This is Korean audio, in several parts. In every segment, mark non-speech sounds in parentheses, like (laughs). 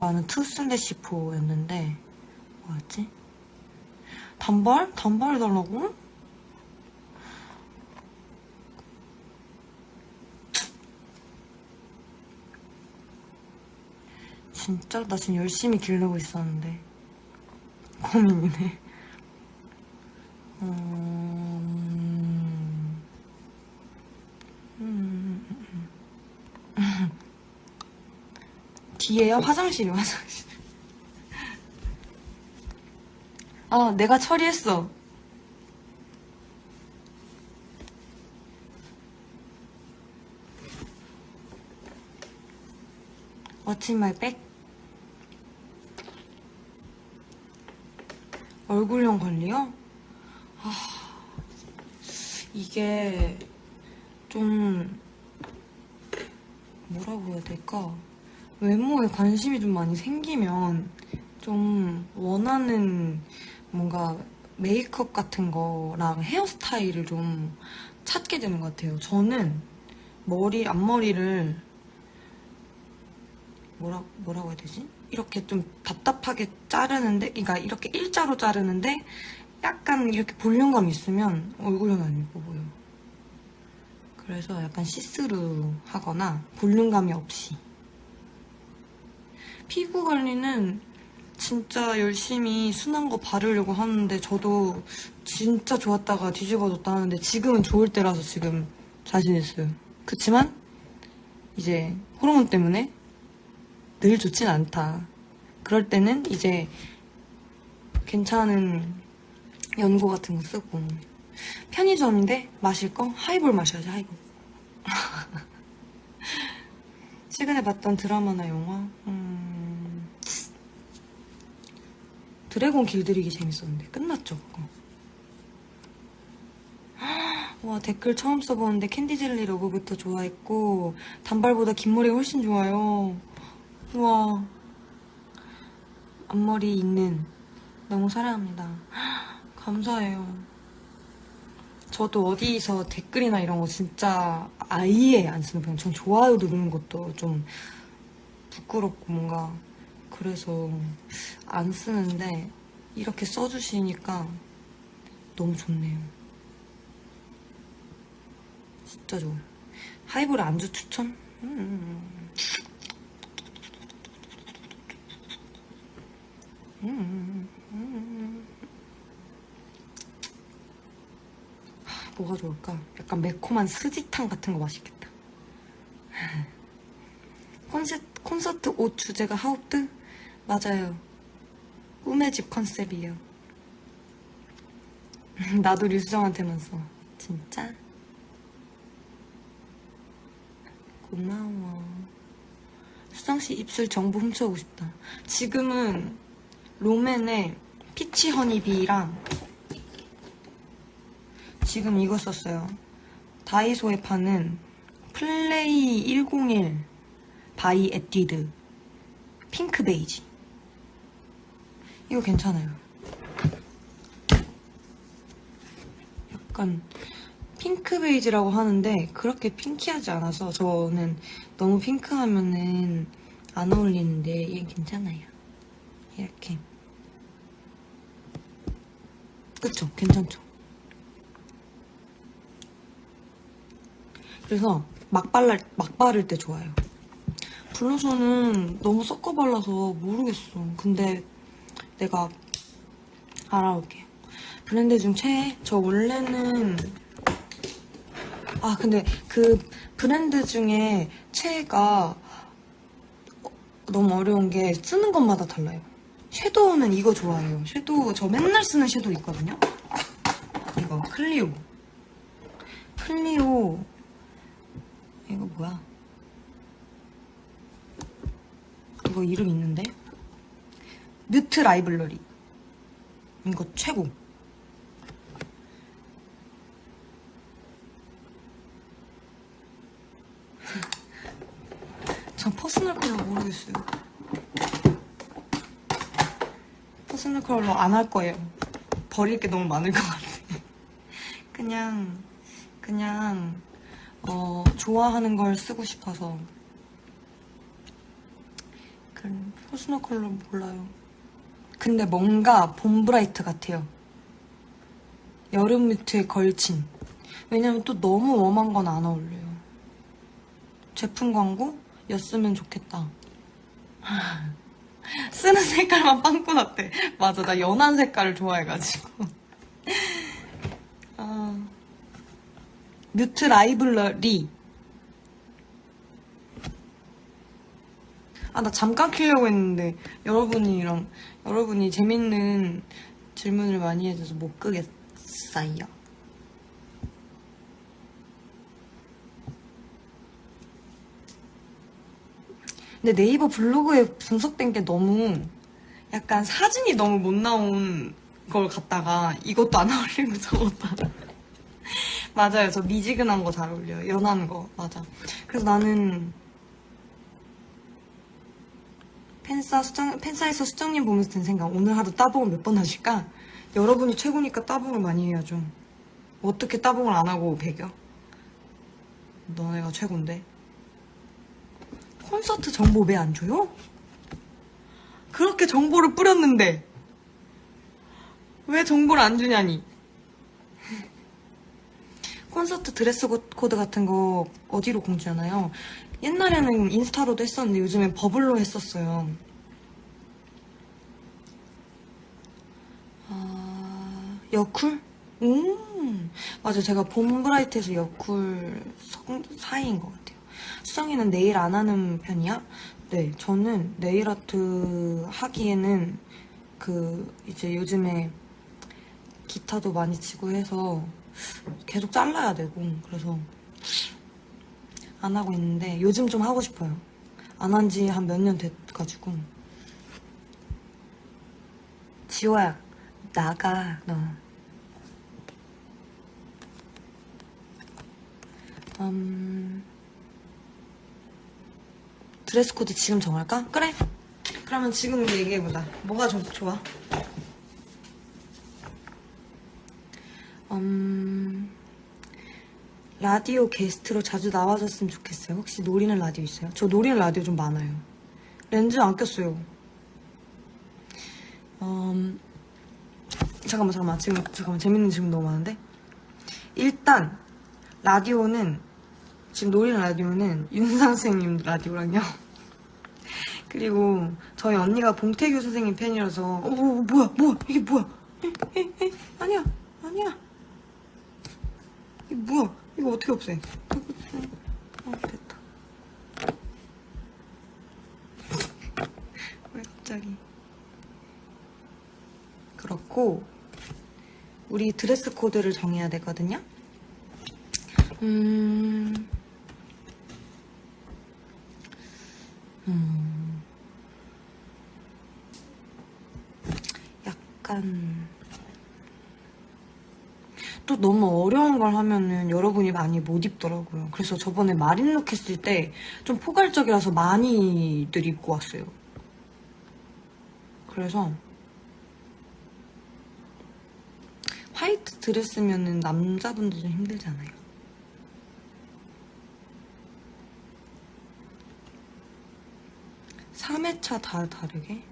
나는 투슬래시포였는데 뭐였지? 단발? 단발 해달라고? 진짜 나 지금 열심히 기르고 있었는데 고민이네. 음... 뒤에요? 화장실이 화장실. 아, 내가 처리했어. My bag? 얼굴형 관리요? 아, 이게 좀 뭐라고 해야 될까? 외모에 관심이 좀 많이 생기면 좀 원하는 뭔가 메이크업 같은 거랑 헤어스타일을 좀 찾게 되는 것 같아요. 저는 머리, 앞머리를 뭐라, 뭐라고 해야 되지? 이렇게 좀 답답하게 자르는데, 그러니까 이렇게 일자로 자르는데 약간 이렇게 볼륨감 있으면 얼굴은 안 예뻐 보여. 그래서 약간 시스루 하거나 볼륨감이 없이. 피부 관리는 진짜 열심히 순한 거 바르려고 하는데 저도 진짜 좋았다가 뒤집어졌다 하는데 지금은 좋을 때라서 지금 자신 있어요. 그치만 이제 호르몬 때문에 늘 좋진 않다. 그럴 때는 이제 괜찮은 연고 같은 거 쓰고 편의점인데 마실 거 하이볼 마셔야지 하이볼. (laughs) 최근에 봤던 드라마나 영화 음... 드래곤 길들이기 재밌었는데 끝났죠 그거. 와 댓글 처음 써보는데 캔디젤리 러브부터 좋아했고 단발보다 긴 머리가 훨씬 좋아요. 우와 앞머리 있는 너무 사랑합니다. 감사해요. 저도 어디서 댓글이나 이런 거 진짜 아예 안 쓰는 편이에요. 전 좋아요 누르는 것도 좀 부끄럽고 뭔가 그래서 안 쓰는데 이렇게 써주시니까 너무 좋네요. 진짜 좋아요. 하이볼 안주 추천? 음. 음. 음. 하, 뭐가 좋을까? 약간 매콤한 스지탕 같은 거 맛있겠다. (laughs) 콘서트, 콘서트 옷 주제가 하우트? 맞아요. 꿈의 집 컨셉이에요. (laughs) 나도 류수정한테만 써. 진짜? 고마워. 수정씨 입술 정보 훔쳐오고 싶다. 지금은 롬앤의 피치 허니비랑 지금 이거 썼어요. 다이소에 파는 플레이 101 바이 에뛰드 핑크 베이지. 이거 괜찮아요. 약간 핑크 베이지라고 하는데 그렇게 핑키하지 않아서 저는 너무 핑크하면은 안 어울리는데 얘 괜찮아요. 이렇게. 그쵸? 괜찮죠? 그래서 막 발랄, 막 바를 때 좋아요. 블러셔는 너무 섞어 발라서 모르겠어. 근데 내가 알아올게요. 브랜드 중 최애? 저 원래는 아 근데 그 브랜드 중에 최애가 어, 너무 어려운 게 쓰는 것마다 달라요. 섀도우는 이거 좋아해요. 섀도우 저 맨날 쓰는 섀도우 있거든요. 이거 클리오. 클리오 이거 뭐야? 이거 이름 있는데? 뮤트 라이블러리. 이거 최고. (laughs) 전 퍼스널 컬러 모르겠어요. 퍼스널 컬러 안 할 거예요. 버릴 게 너무 많을 것 같아. (laughs) 그냥, 그냥, 어, 좋아하는 걸 쓰고 싶어서. 별 퍼스널 컬러 몰라요. 근데 뭔가 봄브라이트 같아요. 여름 뮤트에 걸친. 왜냐면 또 너무 웜한 건 안 어울려요. 제품 광고였으면 좋겠다. (laughs) 쓰는 색깔만 빵꾸 났대. 맞아, 나 연한 색깔을 좋아해가지고. (laughs) 아, 뮤트 라이블러리. 아, 나 잠깐 키려고 했는데, 여러분이랑, 여러분이 재밌는 질문을 많이 해줘서 못 끄겠어요. 근데 네이버 블로그에 분석된 게 너무 약간 사진이 너무 못 나온 걸 갖다가 이것도 안 어울리고 저것도 안 맞아요. 저 미지근한 거 잘 어울려요. 연한 거. 맞아. 그래서 나는 팬싸 수정, 팬싸에서 수정님 보면서 든 생각. 오늘 하루 따봉을 몇 번 하실까? 여러분이 최고니까 따봉을 많이 해야죠. 어떻게 따봉을 안 하고 배겨? 너네가 최고인데. 콘서트 정보 왜 안 줘요? 그렇게 정보를 뿌렸는데 왜 정보를 안 주냐니? (laughs) 콘서트 드레스 코- 코드 같은 거 어디로 공지하나요? 옛날에는 인스타로도 했었는데 요즘엔 버블로 했었어요. 아, 여쿨? 음, 맞아. 제가 봄브라이트에서 여쿨 성- 사이인 것 같아요. 수정이는 네일 안 하는 편이야? 네, 저는 네일 아트 하기에는 그 이제 요즘에 기타도 많이 치고 해서 계속 잘라야 되고 그래서 안 하고 있는데 요즘 좀 하고 싶어요. 안 한 지 한 몇 년 돼가지고 지호야 나가 너. 음, 드레스 코드 지금 정할까? 그래. 그러면 지금 얘기해보자. 뭐가 좀 좋아? 음, 라디오 게스트로 자주 나와줬으면 좋겠어요. 혹시 노리는 라디오 있어요? 저 노리는 라디오 좀 많아요. 렌즈 안 꼈어요. 음, 잠깐만, 잠깐만. 지금, 잠깐만. 재밌는 질문 너무 많은데? 일단, 라디오는, 지금 노리는 라디오는 윤상 선생님 라디오랑요. (laughs) 그리고 저희 언니가 봉태규 선생님 팬이라서, 어, 어, 뭐야, 뭐야, 이게 뭐야? 에, 에, 에, 아니야, 아니야. 이게 뭐야? 이거 어떻게 없애? 어, 됐다. 왜 갑자기? 그렇고, 우리 드레스 코드를 정해야 되거든요? 음, 음, 약간, 또 너무 어려운 걸 하면은 여러분이 많이 못 입더라고요. 그래서 저번에 마린룩 했을 때 좀 포괄적이라서 많이들 입고 왔어요. 그래서 화이트 드레스면은 남자분들 좀 힘들잖아요. 삼회차다 다르게?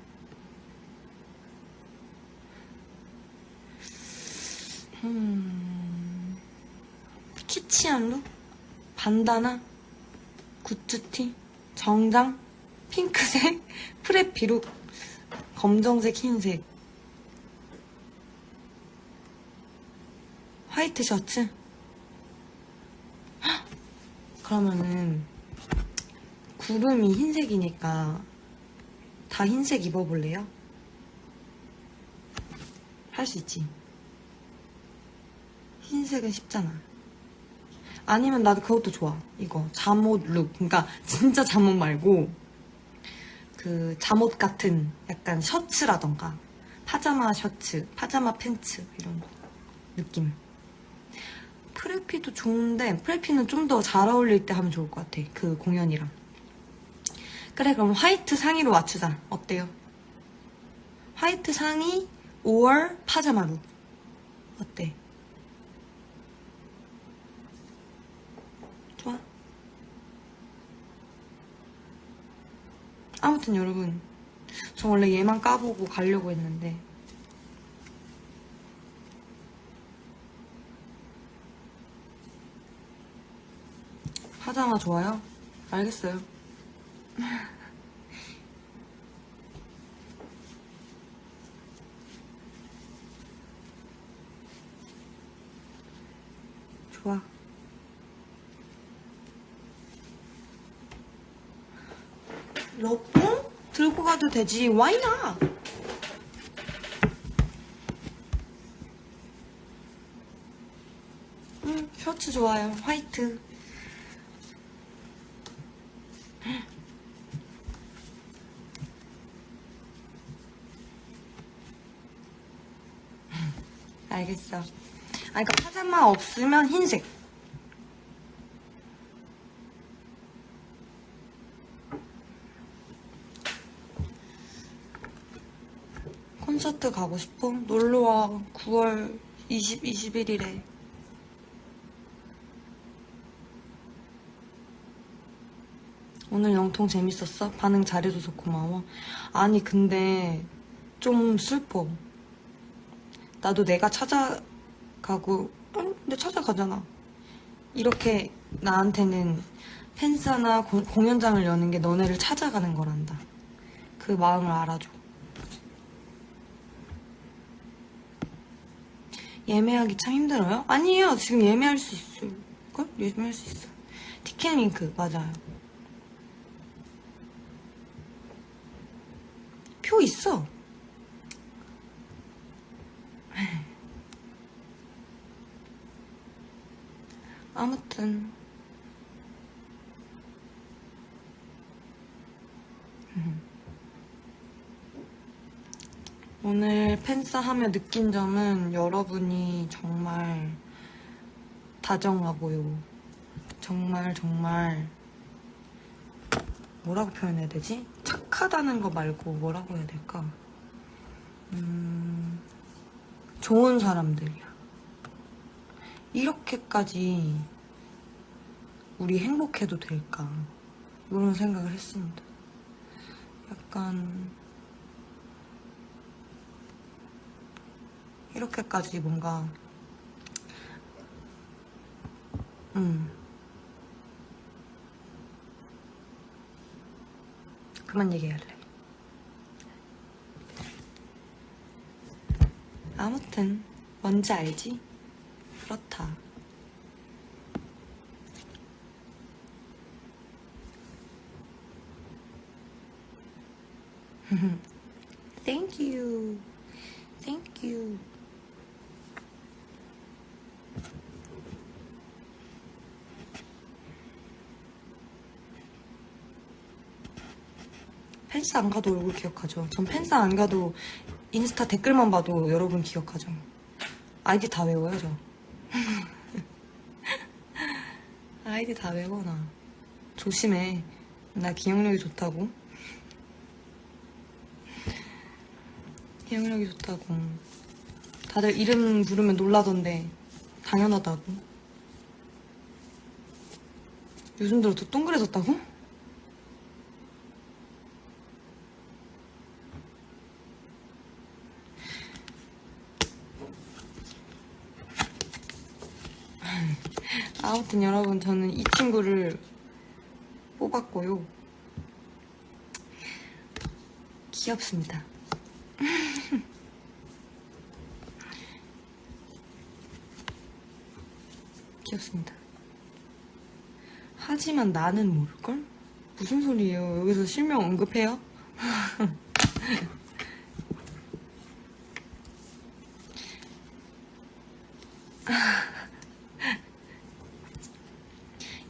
음, 키치한 룩? 반다나? 굿즈티? 정장? 핑크색? (laughs) 프레피 룩? 검정색, 흰색? 화이트 셔츠? 헉! 그러면은 구름이 흰색이니까 다 흰색 입어볼래요? 할 수 있지. 흰색은 쉽잖아. 아니면 나도 그것도 좋아. 이거 잠옷 룩. 그러니까 진짜 잠옷 말고 그 잠옷 같은 약간 셔츠라던가 파자마 셔츠, 파자마 팬츠 이런 느낌. 프레피도 좋은데 프레피는 좀 더 잘 어울릴 때 하면 좋을 것 같아. 그 공연이랑. 그래 그럼 화이트 상의로 맞추자. 어때요? 화이트 상의 5월 파자마 룩. 어때? 아? 아무튼 여러분 저 원래 얘만 까보고 가려고 했는데. 파자마 좋아요? 알겠어요. (laughs) 좋아. 러봉? 들고 가도 되지. Why not? 응, 셔츠 좋아요. 화이트. 알겠어. 아, 그러니까 파자마 없으면 흰색. 콘서트 가고 싶어? 놀러와. 9월 20, 21일에. 오늘 영통 재밌었어? 반응 잘해줘서 고마워. 아니, 근데 좀 슬퍼. 나도 내가 찾아가고, 응? 근데 찾아가잖아. 이렇게 나한테는 팬사나 고- 공연장을 여는 게 너네를 찾아가는 거란다. 그 마음을 알아줘. 예매하기 참 힘들어요? 아니에요. 지금 예매할 수 있을걸? 예매할 수 있어. 티켓 링크, 맞아요. 표 있어. 아무튼. 오늘 팬싸 하며 느낀 점은 여러분이 정말 다정하고요. 정말 정말 뭐라고 표현해야 되지? 착하다는 거 말고 뭐라고 해야 될까? 음, 좋은 사람들이야. 이렇게까지 우리 행복해도 될까? 이런 생각을 했습니다. 약간 이렇게까지 뭔가 음 그만 얘기할래. 아무튼 뭔지 알지? 그렇다. (laughs) Thank you. Thank you. 펜스 안 가도 얼굴 기억하죠. 전 펜스 안 가도 인스타 댓글만 봐도 여러분 기억하죠. 아이디 다 외워요, 저. (laughs) 아이디 다 외워, 나. 조심해. 나 기억력이 좋다고. 기억력이 좋다고. 다들 이름 부르면 놀라던데, 당연하다고. 요즘 들어 더 동그래졌다고? 아무튼 여러분 저는 이 친구를 뽑았고요. 귀엽습니다. (laughs) 귀엽습니다. 하지만 나는 모를걸? 무슨 소리예요? 여기서 실명 언급해요? (laughs)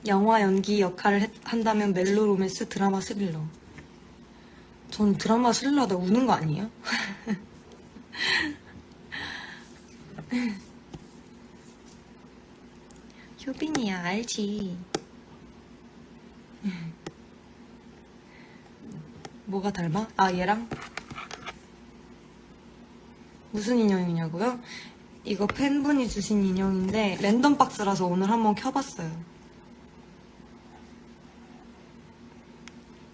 영화 연기 역할을 했- 한다면 멜로 로맨스 드라마 스릴러. 전 드라마 스릴러 하다 우는 거 아니에요? (laughs) 효빈이야 알지. 뭐가 닮아? 아 얘랑? 무슨 인형이냐고요? 이거 팬분이 주신 인형인데 랜덤 박스라서 오늘 한번 켜봤어요.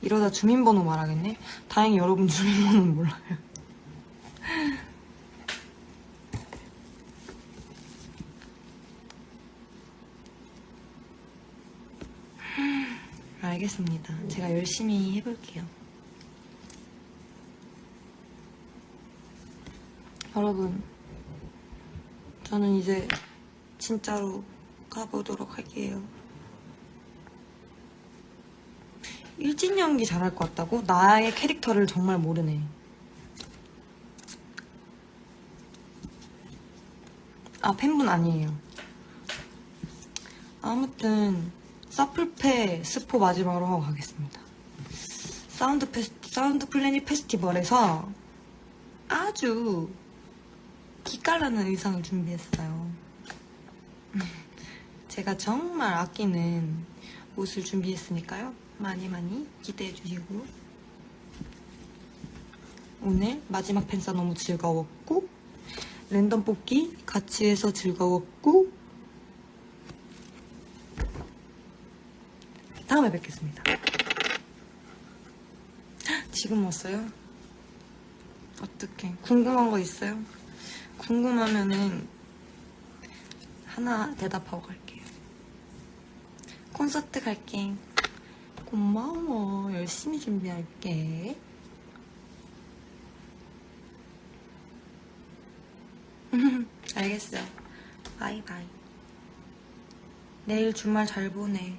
이러다 주민번호 말하겠네? 다행히 여러분 주민번호는 몰라요. (laughs) 알겠습니다. 제가 열심히 해볼게요. 여러분, 저는 이제 진짜로 가보도록 할게요. 일진 연기 잘할 것 같다고? 나의 캐릭터를 정말 모르네. 아, 팬분 아니에요. 아무튼, 서플페 스포 마지막으로 하고 가겠습니다. 사운드 사운드 플래닛 페스티벌에서 아주 기깔나는 의상을 준비했어요. (laughs) 제가 정말 아끼는 옷을 준비했으니까요. 많이 많이 기대해 주시고. 오늘 마지막 팬싸 너무 즐거웠고, 랜덤 뽑기 같이 해서 즐거웠고, 다음에 뵙겠습니다. 지금 왔어요? 어떡해. 궁금한 거 있어요? 궁금하면은 하나 대답하고 갈게요. 콘서트 갈게. 고마워. 열심히 준비할게. (laughs) 알겠어요. 바이바이. 내일 주말 잘 보내.